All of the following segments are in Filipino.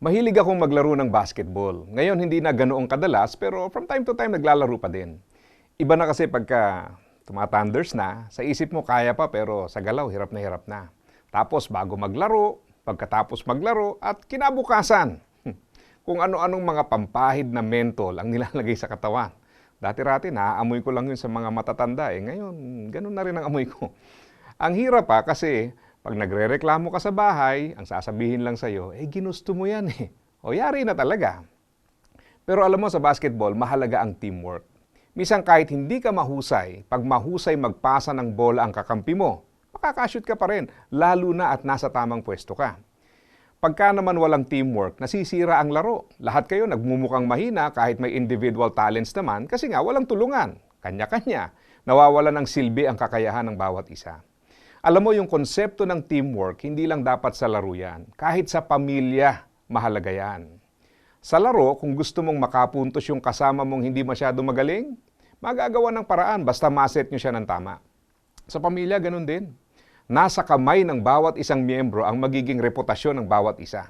Mahilig akong maglaro ng basketball. Ngayon hindi na ganoong kadalas pero from time to time naglalaro pa din. Iba na kasi pagka tumatanders na, sa isip mo kaya pa pero sa galaw hirap na hirap na. Tapos bago maglaro, pagkatapos maglaro at kinabukasan. Kung ano-anong mga pampahid na mentol ang nilalagay sa katawan. Dati-rati naaamoy ko lang yun sa mga matatanda eh. Ngayon, ganun na rin ang amoy ko. Ang hirap pa kasi pag nagrereklamo ka sa bahay, ang sasabihin lang sa'yo, eh ginusto mo yan eh. O yari na talaga. Pero alam mo sa basketball, mahalaga ang teamwork. Minsan kahit hindi ka mahusay, pag mahusay magpasa ng bola ang kakampi mo, makakashoot ka pa rin, lalo na at nasa tamang pwesto ka. Pagka naman walang teamwork, nasisira ang laro. Lahat kayo nagmumukhang mahina kahit may individual talents naman kasi nga walang tulungan. Kanya-kanya. Nawawalan ng silbi ang kakayahan ng bawat isa. Alam mo yung konsepto ng teamwork, hindi lang dapat sa laro yan. Kahit sa pamilya, mahalaga yan. Sa laro, kung gusto mong makapuntos yung kasama mong hindi masyado magaling, magagawa ng paraan basta maset nyo siya ng tama. Sa pamilya, ganun din. Nasa kamay ng bawat isang miyembro ang magiging reputasyon ng bawat isa.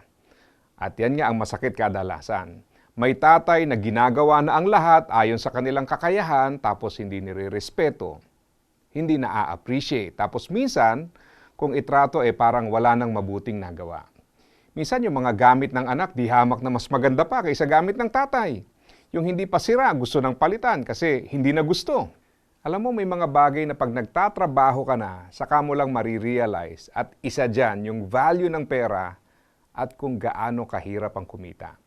At yan nga ang masakit kadalasan. May tatay na ginagawa na ang lahat ayon sa kanilang kakayahan tapos hindi nire-respeto. Hindi na-appreciate. Tapos minsan, kung itrato eh parang wala nang mabuting nagawa. Minsan yung mga gamit ng anak, di hamak na mas maganda pa kaysa gamit ng tatay. Yung hindi pa sira, gusto ng palitan kasi hindi na gusto. Alam mo, may mga bagay na pag nagtatrabaho ka na, saka mo lang marirealize at isa dyan yung value ng pera at kung gaano kahirap ang kumita.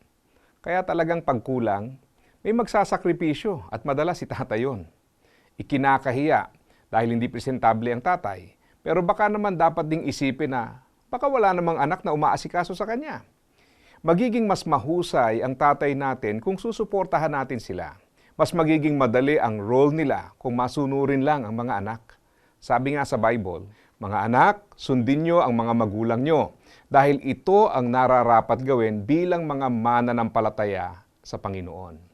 Kaya talagang pagkulang, may magsasakripisyo at madalas si tatay yun. Ikinakahiya dahil hindi presentable ang tatay. Pero baka naman dapat ding isipin na baka wala namang anak na umaasikaso sa kanya. Magiging mas mahusay ang tatay natin kung susuportahan natin sila. Mas magiging madali ang role nila kung masunurin lang ang mga anak. Sabi nga sa Bible, mga anak, sundin nyo ang mga magulang nyo dahil ito ang nararapat gawin bilang mga mananampalataya sa Panginoon.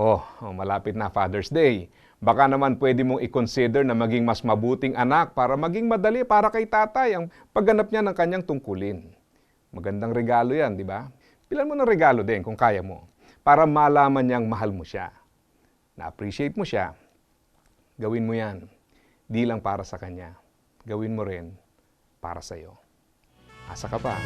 Oh, oh, malapit na Father's Day. Baka naman pwede mong i-consider na maging mas mabuting anak para maging madali para kay tatay ang pagganap niya ng kanyang tungkulin. Magandang regalo yan, di ba? Pilan mo ng regalo din kung kaya mo para malaman niyang mahal mo siya. Na-appreciate mo siya. Gawin mo yan. Di lang para sa kanya. Gawin mo rin para sa'yo. Asa ka pa?